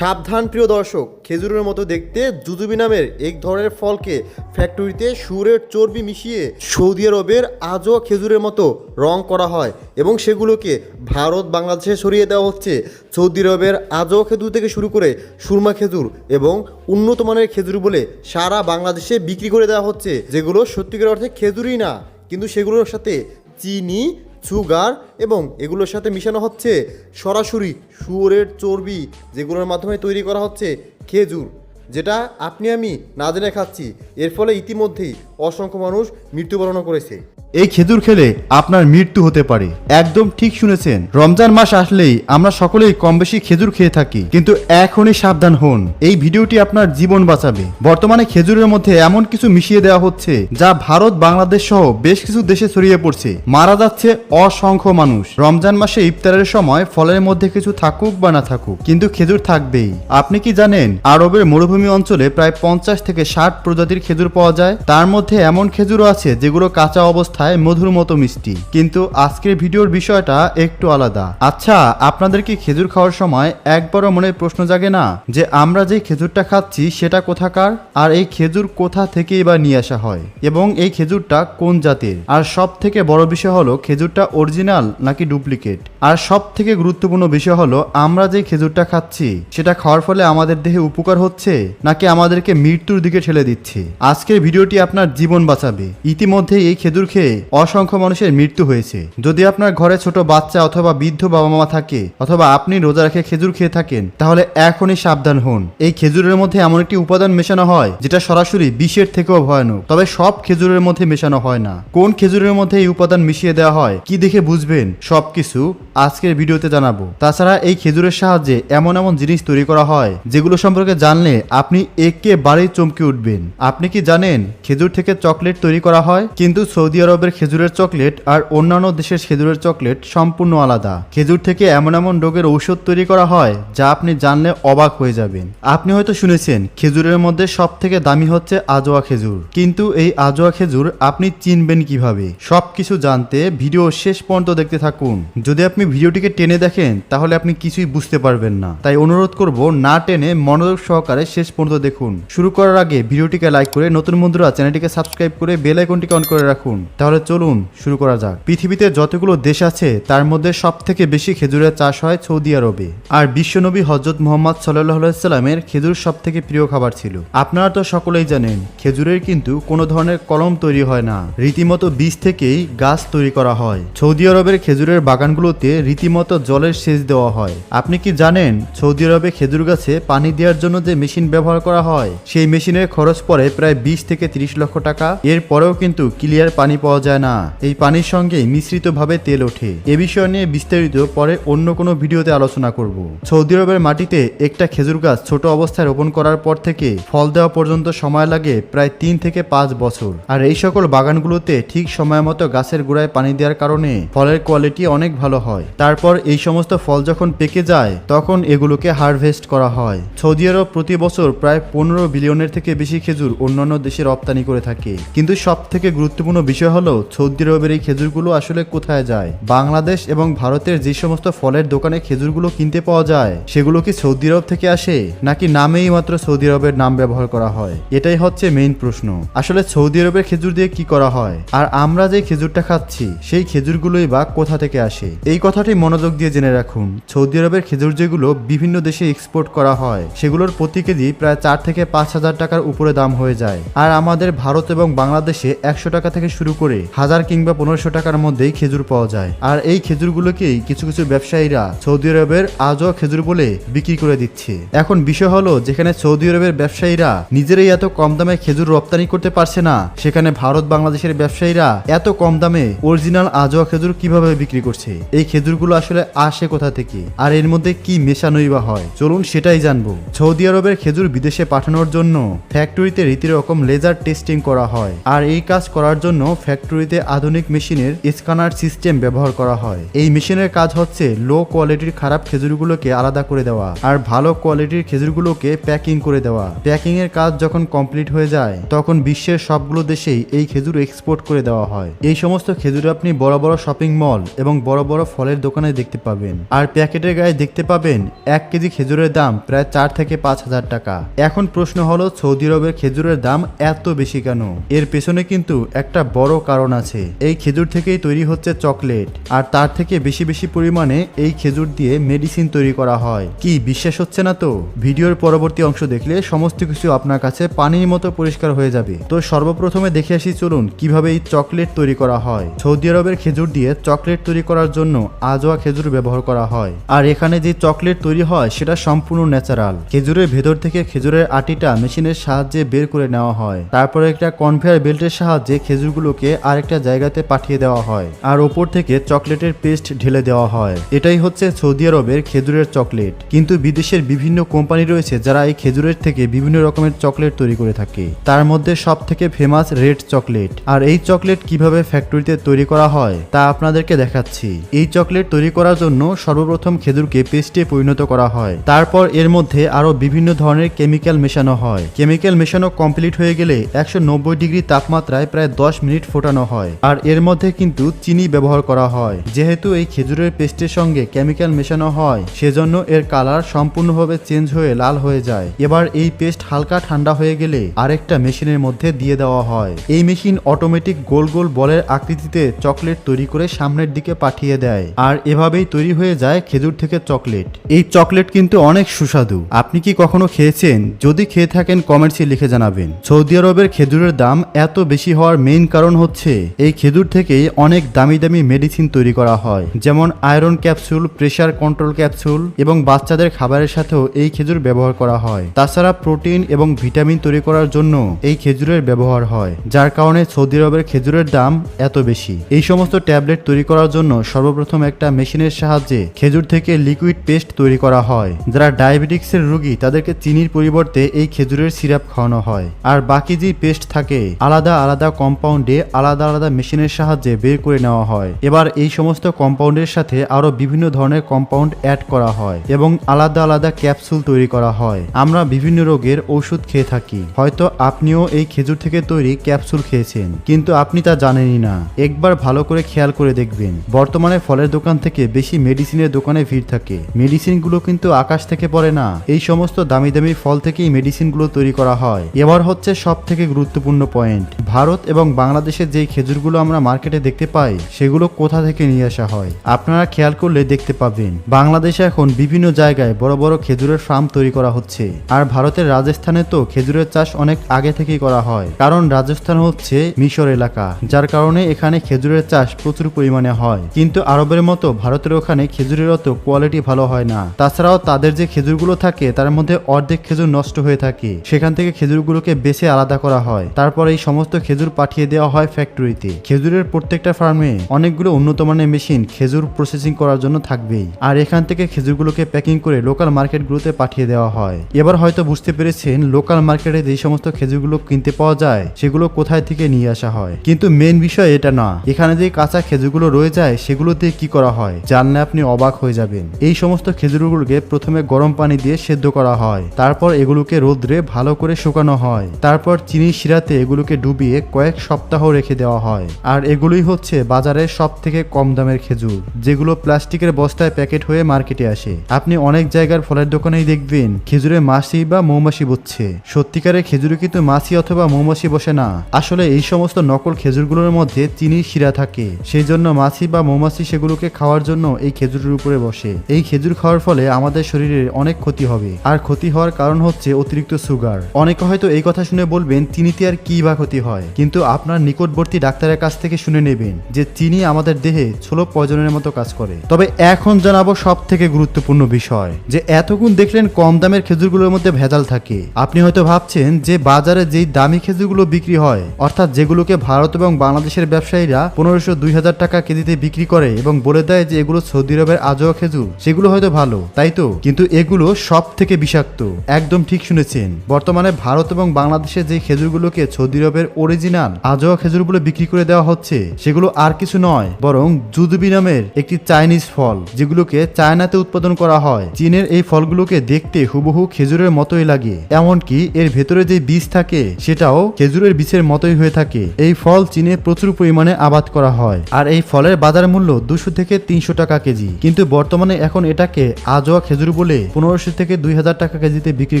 সাবধান প্রিয় দর্শক, খেজুরের মতো দেখতে জুজুবি নামের এক ধরনের ফলকে ফ্যাক্টরিতে সুরের চর্বি মিশিয়ে সৌদি আরবের আজও খেজুরের মতো রং করা হয় এবং সেগুলোকে ভারত, বাংলাদেশে সরিয়ে দেওয়া হচ্ছে। সৌদি আরবের আজও খেজুর থেকে শুরু করে সুরমা খেজুর এবং উন্নত মানের খেজুর বলে সারা বাংলাদেশে বিক্রি করে দেওয়া হচ্ছে, যেগুলো সত্যিকার অর্থে খেজুরই না, কিন্তু সেগুলোর সাথে চিনি সুগার এবং এগুলোর সাথে মিশানো হচ্ছে সরাসরি শুয়োরের চর্বি যেগুলোর মাধ্যমে তৈরি করা হচ্ছে খেজুর, যেটা আপনি আমি না জেনে খাচ্ছি। এর ফলে ইতিমধ্যেই অসংখ্য মানুষ মৃত্যুবরণ করেছে। এই খেজুর খেলে আপনার মৃত্যু হতে পারে। একদম ঠিক শুনেছেন। রমজান মাস আসলেই আমরা সকলেই কম বেশি খেজুর খেয়ে থাকি। কিন্তু এখনই সাবধান হন। এই ভিডিওটি আপনার জীবন বাঁচাবে। বর্তমানে খেজুরের মধ্যে এমন কিছু মিশিয়ে দেওয়া হচ্ছে, যা ভারত, বাংলাদেশ সহ বেশ কিছু দেশে ছড়িয়ে পড়ছে। মারা যাচ্ছে অসংখ্য মানুষ। রমজান মাসে ইফতারের সময় ফলের মধ্যে কিছু থাকুক বা না থাকুক, কিন্তু খেজুর থাকবেই। আপনি কি জানেন, আরবের মরুভূমি অঞ্চলে প্রায় পঞ্চাশ থেকে ষাট প্রজাতির খেজুর পাওয়া যায়? তার মধ্যে এমন খেজুরও আছে যেগুলো কাঁচা অবস্থায় মধুর মতো মিষ্টি। কিন্তু আজকের ভিডিওর বিষয়টা একটু আলাদা। আচ্ছা আপনাদের কি খেজুর খাওয়ার সময় একবারও মনে প্রশ্ন জাগে না যে আমরা যে খেজুরটা খাচ্ছি সেটা কোথাকার? আর এই খেজুর কোথা থেকে এবার নিয়ে আসা হয়? এবং এই খেজুরটা কোন জাতের? আর সব থেকে বড় বিষয় হলো, খেজুরটা অরিজিনাল নাকি ডুপ্লিকেট? আর সব থেকে গুরুত্বপূর্ণ বিষয় হলো, আমরা যে খেজুরটা খাচ্ছি, সেটা খাওয়ার ফলে আমাদের দেহে উপকার হচ্ছে নাকি আমাদেরকে মৃত্যুর দিকে ঠেলে দিচ্ছে? আজকের ভিডিওটি আপনার জীবন বাঁচাবে। ইতিমধ্যে এই খেজুর খেয়ে অসংখ্য মানুষের মৃত্যু হয়েছে। যদি আপনার ঘরে ছোট বাচ্চা অথবা বৃদ্ধ বাবা মা থাকে অথবা আপনি রোজা রেখে খেজুর খেয়ে থাকেন, তাহলে এখনই সাবধান হন। এই খেজুরের মধ্যে এমন একটি উপাদান মেশানো হয়, যেটা সরাসরি বিষের থেকেও ভয়ানক। তবে সব খেজুরের মধ্যে মেশানো হয় না। কোন খেজুরের মধ্যে এই উপাদান মিশিয়ে দেওয়া হয়, কি দেখে বুঝবেন? সবকিছু আজকের ভিডিওতে জানাব। তাছাড়া এই খেজুরের সাহায্যে এমন এমন জিনিস তৈরি করা হয়, যেগুলো সম্পর্কে জানলে আপনি একেবারেই চমকে উঠবেন। আপনি কি জানেন, খেজুর থেকে চকলেট তৈরি করা হয়, কিন্তু সৌদি আরবের খেজুরের চকলেট আর অন্যান্য দেশের খেজুরের চকলেট সম্পূর্ণ আলাদা। খেজুর থেকে এমন এমন রোগের ঔষধ তৈরি করা হয়, যা আপনি জানলে অবাক হয়ে যাবেন। আপনি হয়তো শুনেছেন, খেজুরের মধ্যে সব থেকে দামি হচ্ছে আজোয়া খেজুর। কিন্তু এই আজোয়া খেজুর আপনি চিনবেন কীভাবে? সবকিছু জানতে ভিডিও শেষ পর্যন্ত দেখতে থাকুন। যদি আপনি ভিডিওটিকে টেনে দেখেন, তাহলে আপনি কিছুই বুঝতে পারবেন না। তাই অনুরোধ করব, না টেনে মনোযোগ সহকারে শেষ পর্যন্ত দেখুন। শুরু করার আগে ভিডিওটিকে লাইক করে নতুন বন্ধুরা চ্যানেলটিকে সাবস্ক্রাইব করে বেল আইকনটিকে অন করে রাখুন। তাহলে চলুন, শুরু করা যাক। পৃথিবীতে যতগুলো দেশ আছে, তার মধ্যে সব থেকে বেশি খেজুরের চাষ হয় সৌদি আরবে। আর বিশ্বনবী হজরত মোহাম্মদ সাল্লাহ সাল্লামের খেজুর সব থেকে প্রিয় খাবার ছিল। আপনারা তো সকলেই জানেন, খেজুরের কিন্তু কোনো ধরনের কলম তৈরি হয় না। রীতিমতো বীজ থেকেই গাছ তৈরি করা হয়। সৌদি আরবের খেজুরের বাগানগুলোতে রীতিমতো জলের সেচ দেওয়া হয়। আপনি কি জানেন, সৌদি আরবে খেজুর গাছে পানি দেওয়ার জন্য যে মেশিন ব্যবহার করা হয়, সেই মেশিনের খরচ পড়ে প্রায় বিশ থেকে তিরিশ লক্ষ টাকা। এরপরেও কিন্তু ক্লিয়ার পানি পাওয়া যায় না। এই পানির সঙ্গে মিশ্রিতভাবে তেল ওঠে। এ বিষয় নিয়ে বিস্তারিত পরে অন্য কোনো ভিডিওতে আলোচনা করব। সৌদি আরবের মাটিতে একটা খেজুর গাছ ছোট অবস্থায় রোপণ করার পর থেকে ফল দেওয়া পর্যন্ত সময় লাগে প্রায় তিন থেকে পাঁচ বছর। আর এই সকল বাগানগুলোতে ঠিক সময় মতো গাছের গোড়ায় পানি দেওয়ার কারণে ফলের কোয়ালিটি অনেক ভালো হয়। তারপর এই সমস্ত ফল যখন পেকে যায়, তখন এগুলোকে হারভেস্ট করা হয়। সৌদি আরব প্রতি বছর প্রায় পনেরো বিলিয়নের থেকে বেশি খেজুর অন্যান্য দেশে রপ্তানি করে থাকে। কিন্তু সব থেকে গুরুত্বপূর্ণ বিষয় হলো, সৌদি আরবের এই খেজুরগুলো আসলে কোথায় যায়? বাংলাদেশ এবং ভারতের যে সমস্ত ফলের দোকানে খেজুরগুলো কিনতে পাওয়া যায়, সেগুলো কি সৌদি আরব থেকে আসে, নাকি নামেই মাত্র সৌদি আরবের নাম ব্যবহার করা হয়? এটাই হচ্ছে মেইন প্রশ্ন। আসলে সৌদি আরবের খেজুর দিয়ে কি করা হয়? আর আমরা যে খেজুরটা খাচ্ছি, সেই খেজুরগুলোই বা কোথা থেকে আসে? এই কথাটি মনোযোগ দিয়ে জেনে রাখুন। সৌদি আরবের খেজুর যেগুলো বিভিন্ন দেশে এক্সপোর্ট করা হয়, সেগুলোর প্রতি কেজি প্রায় চার থেকে পাঁচ হাজার টাকার উপরে দাম হয়ে যায়। আর আমাদের ভারত এবং বাংলাদেশে একশো টাকা থেকে শুরু করে হাজার কিংবা পনেরোশো টাকার মধ্যেই খেজুর পাওয়া যায়। আর এই খেজুরগুলোকেই কিছু কিছু ব্যবসায়ীরা সৌদি আরবের আজও খেজুর বলে বিক্রি করে দিচ্ছে। এখন বিষয় হলো, যেখানে সৌদি আরবের ব্যবসায়ীরা নিজেরাই এত কম দামে খেজুর রপ্তানি করতে পারছে না, সেখানে ভারত বাংলাদেশের ব্যবসায়ীরা এত কম দামে অরিজিনাল আজোয়া খেজুর কীভাবে বিক্রি করছে? এই খেজুরগুলো আসলে আসে কোথা থেকে? আর এর মধ্যে কি মেশানোই বা হয়? চলুন সেটাই জানব। সৌদি আরবের খেজুর বিদেশে পাঠানোর জন্য ফ্যাক্টরিতে রীতি রকম লেজার টেস্টিং করা হয়। আর এই কাজ করার জন্য ফ্যাক্টরিতে আধুনিক মেশিনের স্ক্যানার সিস্টেম ব্যবহার করা হয়। এই মেশিনের কাজ হচ্ছে লো কোয়ালিটির খারাপ খেজুরগুলোকে আলাদা করে দেওয়া আর ভালো কোয়ালিটির খেজুরগুলোকে প্যাকিং করে দেওয়া। প্যাকিং এর কাজ যখন কমপ্লিট হয়ে যায়, তখন বিশ্বের সবগুলো দেশেই এই খেজুর এক্সপোর্ট করে দেওয়া হয়। এই সমস্ত খেজুর আপনি বড় বড় শপিং মল এবং বড় বড় ফলের দোকানে দেখতে পাবেন। আর প্যাকেটের গায়ে দেখতে পাবেন, এক কেজি খেজুরের দাম প্রায় চার থেকে পাঁচ হাজার টাকা। এখন প্রশ্ন হলো সৌদি আরবের খেজুরের দাম এত বেশি কেন? এর পেছনে কিন্তু একটা বড় কারণ আছে। এই খেজুর থেকেই তৈরি হচ্ছে চকলেট, আর তার থেকে বেশি বেশি পরিমাণে এই খেজুর দিয়ে মেডিসিন তৈরি করা হয়। কি বিশ্বাস হচ্ছে না তো? ভিডিওর পরবর্তী অংশ দেখলে সমস্ত কিছু আপনার কাছে পানির মতো পরিষ্কার হয়ে যাবে। তো সর্বপ্রথমে দেখে আসি চলুন কীভাবে এই চকলেট তৈরি করা হয়। সৌদি আরবের খেজুর দিয়ে চকলেট তৈরি করার জন্য আজোয়া খেজুর ব্যবহার করা হয়। আর এখানে যে চকলেট তৈরি হয়, সেটা সম্পূর্ণ ন্যাচারাল। খেজুরের ভেতর থেকে খেজুরের আটিটা মেশিনের সাহায্যে বের করে নেওয়া হয়। তারপরে একটা কনভেয়ার বেল্টের সাহায্যে খেজুরগুলোকে আরেকটা জায়গাতে পাঠিয়ে দেওয়া হয়, আর ওপর থেকে চকলেটের পেস্ট ঢেলে দেওয়া হয়। এটাই হচ্ছে সৌদি আরবের খেজুরের চকলেট। কিন্তু বিদেশের বিভিন্ন কোম্পানি রয়েছে যারা এই খেজুরের থেকে বিভিন্ন রকমের চকলেট তৈরি করে থাকে। তার মধ্যে সব থেকে ফেমাস রেড চকলেট। আর এই চকলেট কীভাবে ফ্যাক্টরিতে তৈরি করা হয়, তা আপনাদেরকে দেখাচ্ছি। এই চকলেট তৈরি করার জন্য সর্বপ্রথম খেজুরকে পেস্টে পরিণত করা হয়। তারপর এর মধ্যে আরও বিভিন্ন ধরনের কেমিক্যাল মেশানো হয়। কেমিক্যাল মেশানো কমপ্লিট হয়ে গেলে একশো নব্বই নব্বই ডিগ্রি তাপমাত্রায় প্রায় দশ মিনিট ফোটানো হয়। আর এর মধ্যে কিন্তু চিনি ব্যবহার করা হয়। যেহেতু এই খেজুরের পেস্টের সঙ্গে কেমিক্যাল মেশানো হয়, সেজন্য এর কালার সম্পূর্ণভাবে চেঞ্জ হয়ে লাল হয়ে যায়। এবার এই পেস্ট হালকা ঠান্ডা হয়ে গেলে আরেকটা মেশিনের মধ্যে দিয়ে দেওয়া হয়। এই মেশিন অটোমেটিক গোল গোল বলের আকৃতিতে চকলেট তৈরি করে সামনের দিকে পাঠিয়ে দেয়। আর এভাবেই তৈরি হয়ে যায় খেজুর থেকে চকলেট। এই চকলেট কিন্তু অনেক সুস্বাদু। আপনি কি কখনো খেয়েছেন? যদি খেয়ে থাকেন, কমেন্টসে লিখে জানাবেন। সৌদি আরবের খেজুরের দাম এত বেশি হওয়ার মেইন কারণ হচ্ছে, এই খেজুর থেকেই অনেক দামি দামি মেডিসিন তৈরি করা হয়, যেমন iron capsule pressure control capsule এবং বাচ্চাদের খাবারের সাথেও এই খেজুর ব্যবহার করা হয়। তাছাড়া প্রোটিন এবং ভিটামিন তৈরি করার জন্য এই খেজুরের ব্যবহার হয়, যার কারণে সৌদি আরবের খেজুরের দাম এত বেশি। এই সমস্ত ট্যাবলেট তৈরি করার জন্য সর্বপ্রথম একটা মেশিনের সাহায্যে খেজুর থেকে লিকুইড পেস্ট তৈরি করা হয়, যারা ডায়াবেটিক্সের রোগী তাদেরকে চিনির পরিবর্তে এই খেজুরের সিরাপ খাওয়ানো হয়। আর বাকি যে পেস্ট থাকে। আলাদা আলাদা কম্পাউন্ডে আলাদা আলাদা মেশিনের সাহায্যে বের করে নেওয়া হয়। এবার এই সমস্ত কম্পাউন্ডের সাথে আরও বিভিন্ন ধরনের কম্পাউন্ড অ্যাড করা হয় এবং আলাদা আলাদা ক্যাপসুল তৈরি করা হয়। আমরা বিভিন্ন রোগের ওষুধ খেয়ে থাকি। হয়তো আপনিও এই খেজুর থেকে তৈরি ক্যাপসুল খেয়েছেন, কিন্তু আপনি তা জানেনই না। একবার ভালো করে খেয়াল করে দেখবেন। বর্তমানে ফলের দোকান থেকে বেশি মেডিসিনের দোকানে ভিড় থাকে। মেডিসিনগুলো কিন্তু আকাশ থেকে পড়ে না। এই সমস্ত দামি দামি ফল থেকেই মেডিসিনগুলো তৈরি করা হয়। এবার হচ্ছে সব থেকে গুরুত্বপূর্ণ পয়েন্ট ভারত এবং বাংলাদেশের যেই খেজুরগুলো আমরা মার্কেটে দেখতে পাই, সেগুলো কোথা থেকে নিয়ে আসা হয়? আপনারা খেয়াল করলে দেখতে পাবেন, বাংলাদেশে এখন বিভিন্ন জায়গায় বড় বড় খেজুরের ফার্ম তৈরি করা হচ্ছে। আর ভারতের রাজস্থানে তো খেজুরের চাষ অনেক আগে থেকেই করা হয়। কারণ রাজস্থান হচ্ছে মিশর এলাকা, যার কারণে এখানে খেজুরের চাষ প্রচুর পরিমাণে হয়। কিন্তু আরবের মতো ভারতের ওখানে খেজুরের অত কোয়ালিটি ভালো হয় না। তাছাড়াও তাদের যে খেজুরগুলো থাকে, তার মধ্যে অর্ধেক খেজুর নষ্ট হয়ে থাকে। সেখান থেকে খেজুরগুলোকে বেছে আলাদা করা হয়। তারপর এই সমস্ত খেজুর পাঠিয়ে দেওয়া হয় ফ্যাক্টরিতে খেজুরের প্রত্যেকটা ফার্মে অনেকগুলো উন্নত মানের মেশিন খেজুর প্রসেসিং করার জন্য থাকবেই। আর এখান থেকে খেজুরগুলোকে প্যাকিং করে লোকাল মার্কেটগুলোতে পাঠিয়ে দেওয়া হয়। এবার হয়তো বুঝতে পেরেছেন লোকাল মার্কেটে যে সমস্ত খেজুরগুলো কিনতে পাওয়া যায়, সেগুলো কোথায় থেকে নিয়ে আসা হয়। কিন্তু মেন বিষয় এটা না। এখানে যে কাঁচা খেজুরগুলো রয়ে যায় সেগুলো দিয়ে কি করা হয়, জানলে আপনি অবাক হয়ে যাবেন। এই সমস্ত খেজুরগুলোকে প্রথমে গরম পানি দিয়ে সেদ্ধ করা হয়। তারপর এগুলোকে রোদ্রে ভালো করে শুকানো হয়। তারপর চিনি শিরাতে এগুলোকে ডুবিয়ে কয়েক সপ্তাহ রেখে দেওয়া হয়। আর এগুলোই হচ্ছে বাজারে সব থেকে কম দামের খেজুর, যেগুলো প্লাস্টিকের বস্তায় প্যাকেট হয়ে মার্কেটে আসে। আপনি অনেক জায়গার ফলের দোকানেই দেখবেন, খেজুরে মাছি বা মৌমাছি বসছে সত্যিকারের খেজুরে কিন্তু মাছি অথবা মৌমাছি বসে না। আসলে এই সমস্ত নকল খেজুরগুলোর মধ্যে চিনির শিরা থাকে। সেই জন্য মাছি বা মৌমাছি সেগুলোকে খাওয়ার জন্য এই খেজুরের উপরে বসে। এই খেজুর খাওয়ার ফলে আমাদের শরীরে অনেক ক্ষতি হবে। আর ক্ষতি হওয়ার কারণ হচ্ছে অতিরিক্ত সুগার। অনেকে হয়তো এই কথা শুনে বলবেন, চিনিতে আর কি বা ক্ষতি হয়? কিন্তু আপনার নিকটবর্তী ডাক্তারের কাছ থেকে শুনে নেবেন যে চিনি আমাদের দেহে ছোলো পয়জনের মতো কাজ করে। তবে এখন জানাব সব থেকে গুরুত্বপূর্ণ বিষয়, যে এতগুণ দেখলেন কম দামের খেজুরগুলোর মধ্যে ভেজাল থাকে। আপনি হয়তো ভাবছেন যে বাজারে যেই দামি খেজুরগুলো বিক্রি হয়, অর্থাৎ যেগুলোকে ভারত এবং বাংলাদেশের ব্যবসায়ীরা পনেরোশো দুই হাজার টাকা কেজিতে বিক্রি করে এবং বলে দেয় যে এগুলো সৌদি আরবের আজও খেজুর, সেগুলো হয়তো ভালো, তাই তো? কিন্তু এগুলো সব থেকে বিষাক্ত। একদম ঠিক শুনেছেন, বর্তমানে ভারত এবং বাংলাদেশে যে খেজুরগুলোকে সৌদি আরবের অরিজিনাল আজোয়া খেজুরগুলো বিক্রি করে দেওয়া হচ্ছে। সেগুলো আর কিছু নয়, বরং জুদুবি নামের একটি চাইনিজ ফল, যেগুলোকে চায়নাতে উৎপাদন করা হয়। চীনের এই ফলগুলোকে দেখতে হুবহু খেজুরের মতোই লাগে। এমনকি এর ভেতরে যে বীজ থাকে, সেটাও খেজুরের বীজের মতোই হয়ে থাকে। এই ফল চীনে প্রচুর পরিমাণে আবাদ করা হয়। আর এই ফলের বাজার মূল্য দুশো থেকে তিনশো টাকা কেজি। কিন্তু বর্তমানে এখন এটাকে আজোয়া খেজুর বলে পনেরোশো থেকে দুই হাজার টাকা কেজিতে বিক্রি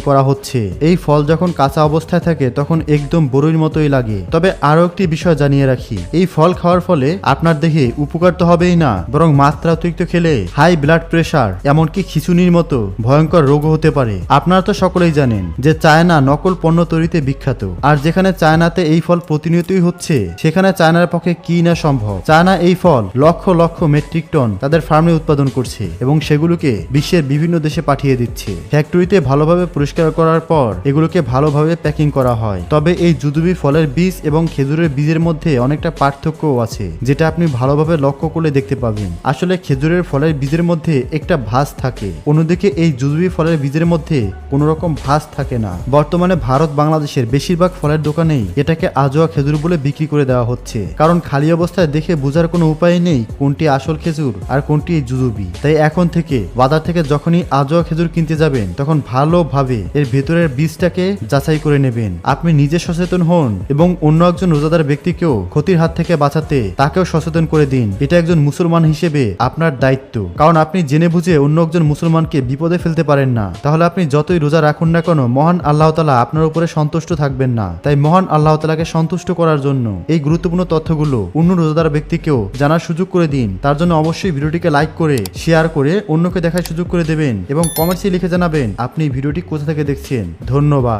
করা হচ্ছে। এই ফল যখন কাঁচা অবস্থায় থাকে, তখন একদম বড়ইর মতোই লাগে। তবে আরও একটি বিষয় জানিয়ে রাখি। এই ফল খাওয়ার ফলে আপনার দেহে উপকার তো হবেই না, বরং মাত্রা অতিরিক্ত খেলে হাই ব্লাড প্রেশার এমনকি খিচুনির মতো ভয়ঙ্কর রোগও হতে পারে। আপনারা তো সকলেই জানেন যে চায়না নকল পণ্য তৈরিতে বিখ্যাত, আর যেখানে চায়নাতে এই ফল প্রতিনিয়তই হচ্ছে, সেখানে চায়নার পক্ষে কি না সম্ভব? চায়না এই ফল লক্ষ লক্ষ মেট্রিক টন তাদের ফার্মে উৎপাদন করছে এবং সেগুলোকে বিশ্বের বিভিন্ন দেশে পাঠিয়ে দিচ্ছে। ফ্যাক্টরিতে ভালোভাবে পরিষ্কার করার পর এগুলোকে ভালোভাবে প্যাকিং করা হয়। তবে এই জুদুবি ফলের বীজ এবং খেজুরের বীজের মধ্যে অনেকটা পার্থক্যও আছে, যেটা আপনি ভালোভাবে লক্ষ্য করলে দেখতে পাবেন। আসলে খেজুরের ফলের বীজের মধ্যে একটা ভাঁজ থাকে, অন্যদিকে এই জুদুবি ফলের বীজের মধ্যে কোনো রকম ভাঁজ থাকে না। বর্তমানে ভারত, বাংলাদেশের বেশিরভাগ ফলের দোকানেই এটাকে আজোয়া খেজুর বলে বিক্রি করে দেওয়া হচ্ছে। কারণ খালি অবস্থায় দেখে বোঝার কোনো উপায় নেই কোনটি আসল খেজুর আর কোনটি জুজুবি। তাই এখন থেকে বাজার থেকে যখনই আজোয়া খেজুর কিনতে যাবেন, তখন ভালোভাবে এর ভেতরের বীজটাকে যাচাই করে নেবেন। আপনি নিজে সচেতন হন এবং অন্য একজন রোজাদার ব্যক্তিকেও ক্ষতির হাত থেকে বাঁচাতে তাকেও সচেতন করে দিন। এটা একজন মুসলমান হিসেবে আপনার দায়িত্ব। কারণ আপনি জেনে বুঝে অন্য একজন মুসলমানকে বিপদে ফেলতে পারেন না। তাহলে আপনি যতই রোজা রাখুন না কেন, মহান আল্লাহ তালা আপনার উপরে সন্তুষ্ট থাকবেন না। তাই মহান আল্লাহ তালাকে সন্তুষ্ট করার জন্য এই গুরুত্বপূর্ণ তথ্যগুলো অন্য রোজাদার ব্যক্তিকেও জানার সুযোগ করে দিন। তার জন্য অবশ্যই ভিডিওটিকে লাইক করে, শেয়ার করে অন্যকে দেখার সুযোগ করে দেবেন এবং কমেন্টসে লিখে জানাবেন, আপনি ভিডিওটি কোথা থেকে দেখছেন? ধন্যবাদ।